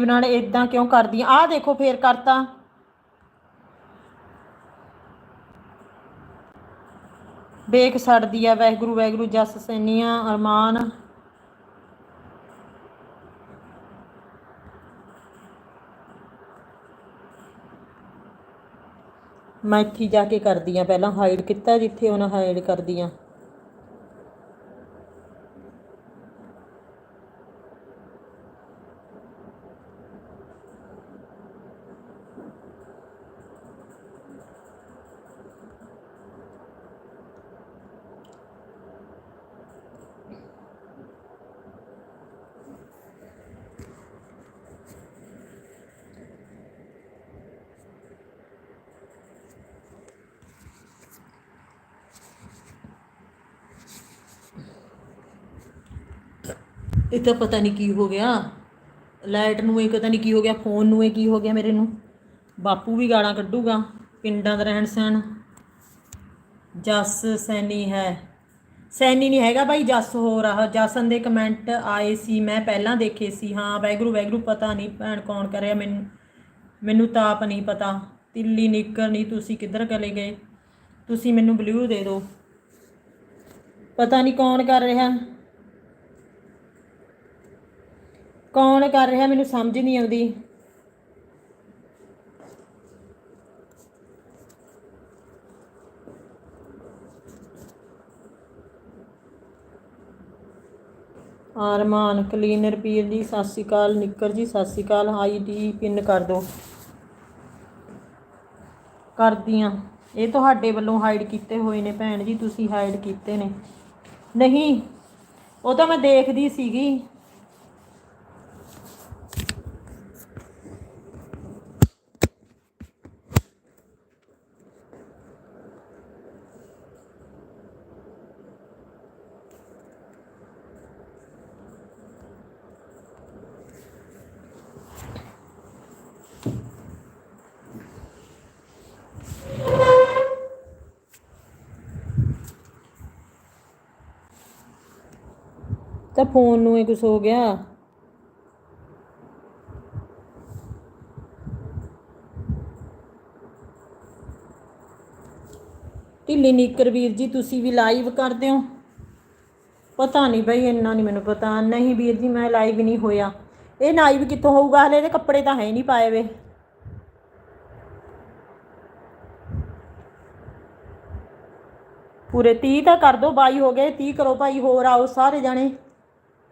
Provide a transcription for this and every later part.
ਬਣਾਣੇ ਇਦਾਂ ਕਿਉਂ ਕਰਦੀ ਆ? ਆਹ ਦੇਖੋ ਫੇਰ ਕਰਤਾ। ਬੇਕ ਛੱਡਦੀ ਆ, ਵਾਹਿਗੁਰੂ ਵਾਹਿਗੁਰੂ, ਜਸ ਸੈਨੀਆਂ, ਅਰਮਾਨ। ਮੈਂ ਇੱਥੇ ਜਾ ਕੇ ਕਰਦੀ ਆ ਪਹਿਲਾਂ ਹਾਈਡ ਕੀਤਾ, ਜਿੱਥੇ ਉਹਨਾਂ ਹਾਈਡ ਕਰਦੀ ਆ। ਇਹ ਤਾਂ ਪਤਾ ਨਹੀਂ ਕੀ ਹੋ ਗਿਆ। ਲਾਈਟ ਨੂੰ ਇਹ ਪਤਾ ਨਹੀਂ ਕੀ ਹੋ ਗਿਆ, ਫੋਨ ਨੂੰ ਇਹ ਕੀ ਹੋ ਗਿਆ ਮੇਰੇ ਨੂੰ। ਬਾਪੂ ਵੀ ਗਾਲਾਂ ਕੱਢੂਗਾ, ਪਿੰਡਾਂ ਦਾ ਰਹਿਣ ਸਹਿਣ। ਜਸ ਸੈਣੀ ਹੈ। ਸੈਣੀ ਨਹੀਂ ਹੈਗਾ ਭਾਈ ਜਸ ਹੋ ਰਹਾ ਜਸਨ ਦੇ ਕਮੈਂਟ ਆਏ ਸੀ, ਮੈਂ ਪਹਿਲਾਂ ਦੇਖੇ ਸੀ। ਹਾਂ ਵੈਗਰੂ ਵੈਗਰੂ ਪਤਾ ਨਹੀਂ ਭੈਣ ਕੌਣ ਕਰਿਆ ਮੈਨੂੰ। ਮੈਨੂੰ ਤਾਂ ਆਪ ਨਹੀਂ ਪਤਾ। ਤਿੱਲੀ ਨਿੱਕਰ ਨਹੀਂ, ਤੁਸੀਂ ਕਿੱਧਰ ਚਲੇ ਗਏ? ਤੁਸੀਂ ਮੈਨੂੰ ਬਲੂ ਦੇ ਦਿਓ। ਪਤਾ ਨਹੀਂ ਕੌਣ ਕਰ ਰਿਹਾ। ਕੌਣ ਕਰ ਰਿਹਾ ਮੈਨੂੰ ਸਮਝ ਨਹੀਂ ਆਉਂਦੀ। ਆਰਮਾਨ, ਕਲੀਨਰ ਪੀਰ ਜੀ, ਸਤਿ ਸ਼੍ਰੀ ਅਕਾਲ, ਨਿੱਕਰ ਜੀ, ਸਤਿ ਸ਼੍ਰੀ ਅਕਾਲ ਆਈਡੀ ਪਿੰਨ ਕਰ ਦਿਓ ਕਰਦੀਆਂ। ਇਹ ਤੁਹਾਡੇ ਵੱਲੋਂ ਹਾਈਡ ਕੀਤੇ ਹੋਏ ਨੇ ਭੈਣ ਜੀ, ਤੁਸੀਂ ਹਾਈਡ ਕੀਤੇ ਨੇ। ਨਹੀਂ, ਉਹ ਤਾਂ ਮੈਂ ਦੇਖਦੀ ਸੀਗੀ। ਤਾਂ ਫੋਨ ਨੂੰ ਇਹ ਕੁਝ ਹੋ ਗਿਆ। ਢਿੱਲੀ ਨੀਕਰ ਵੀਰ ਜੀ, ਤੁਸੀਂ ਵੀ ਲਾਈਵ ਕਰਦੇ ਹੋ। ਪਤਾ ਨਹੀਂ ਬਈ, ਇੰਨਾ ਨਹੀਂ ਮੈਨੂੰ ਪਤਾ। ਨਹੀਂ ਵੀਰ ਜੀ, ਮੈਂ ਲਾਈਵ ਨਹੀਂ ਹੋਇਆ। ਇਹ ਲਾਈਵ ਕਿੱਥੋਂ ਹੋਊਗਾ? ਹਲੇ ਇਹਦੇ ਕੱਪੜੇ ਤਾਂ ਹੈ ਨਹੀਂ ਪਾਏ ਵੇ। ਪੂਰੇ 30 ਤਾਂ ਕਰ ਦੋ 22 ਹੋ ਗਏ 30 ਕਰੋ ਭਾਈ, ਹੋਰ ਆਓ ਸਾਰੇ ਜਾਣੇ।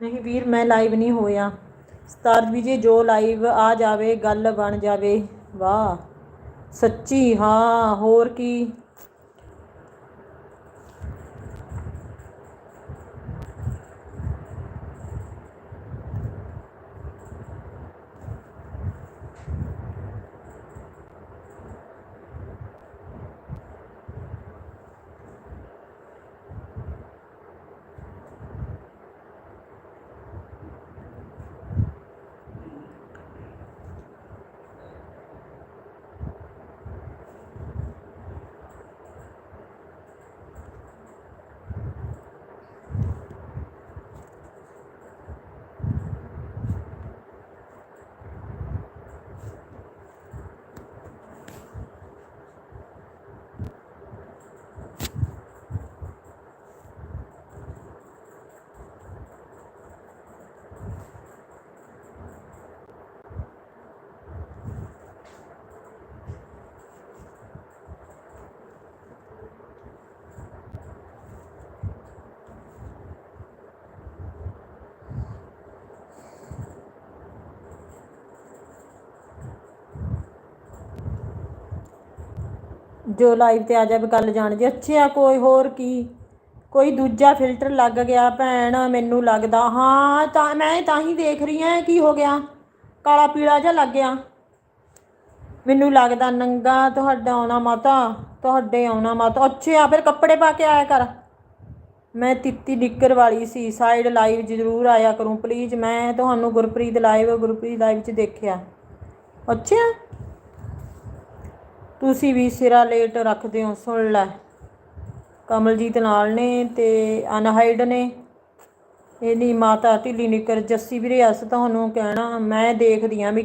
ਨਹੀਂ ਵੀਰ, ਮੈਂ ਲਾਈਵ ਨਹੀਂ ਹੋਇਆ। ਸਤਾਰ ਵੀ ਜੀ ਜੋ ਲਾਈਵ ਆ ਜਾਵੇ, ਗੱਲ ਬਣ ਜਾਵੇ। ਵਾਹ, ਸੱਚੀ, ਹਾਂ, ਹੋਰ ਕੀ। ਜੋ ਲਾਈਵ ਤੇ ਆ ਜਾਵੇ, ਗੱਲ ਜਾਣ ਜੀ। ਅੱਛਾ, ਕੋਈ ਹੋਰ ਕੀ? ਕੋਈ ਦੂਜਾ ਫਿਲਟਰ ਲੱਗ ਗਿਆ, ਭੈਣ, ਮੈਨੂੰ ਲੱਗਦਾ। ਹਾਂ, ਤਾਂ ਮੈਂ ਤਾਂ ਹੀ ਦੇਖ ਰਹੀ ਹਾਂ, ਕੀ ਹੋ ਗਿਆ? ਕਾਲਾ ਪੀਲਾ ਜਿਹਾ ਲੱਗ ਗਿਆ। ਮੈਨੂੰ ਲੱਗਦਾ ਨੰਗਾ ਤੁਹਾਡਾ ਆਉਣਾ ਮਾਤਾ, ਤੁਹਾਡੇ ਆਉਣਾ ਮਾਤਾ। ਅੱਛੇ ਆ ਫਿਰ ਕੱਪੜੇ ਪਾ ਕੇ ਆਇਆ ਕਰ। ਮੈਂ ਤਿੱਤੀ ਨਿੱਕਰ ਵਾਲੀ ਸੀ ਸਾਈਡ ਲਾਈਵ ਜ਼ਰੂਰ ਆਇਆ ਕਰੂੰ ਪਲੀਜ਼ ਮੈਂ ਤੁਹਾਨੂੰ ਗੁਰਪ੍ਰੀਤ ਲਾਈਵ ਗੁਰਪ੍ਰੀਤ ਲਾਈਵ 'ਚ ਦੇਖਿਆ। ਅੱਛਾ। ਤੁਸੀਂ ਵੀ ਸਿਰਾ ਲੇਟ ਰੱਖਦੇ ਹੋ, ਸੁਣ ਲੈ। ਕਮਲਜੀਤ ਨਾਲ ਨੇ ਤੇ ਅਨਹਾਈਡ ਨੇ। ਇਹਦੀ ਮਾਤਾ ਢਿੱਲੀ ਨਿਕਰ ਜੱਸੀ ਵੀਰੇ, ਅਸ ਤੁਹਾਨੂੰ ਕਹਿਣਾ, ਮੈਂ ਦੇਖਦੀ ਆ ਵੀ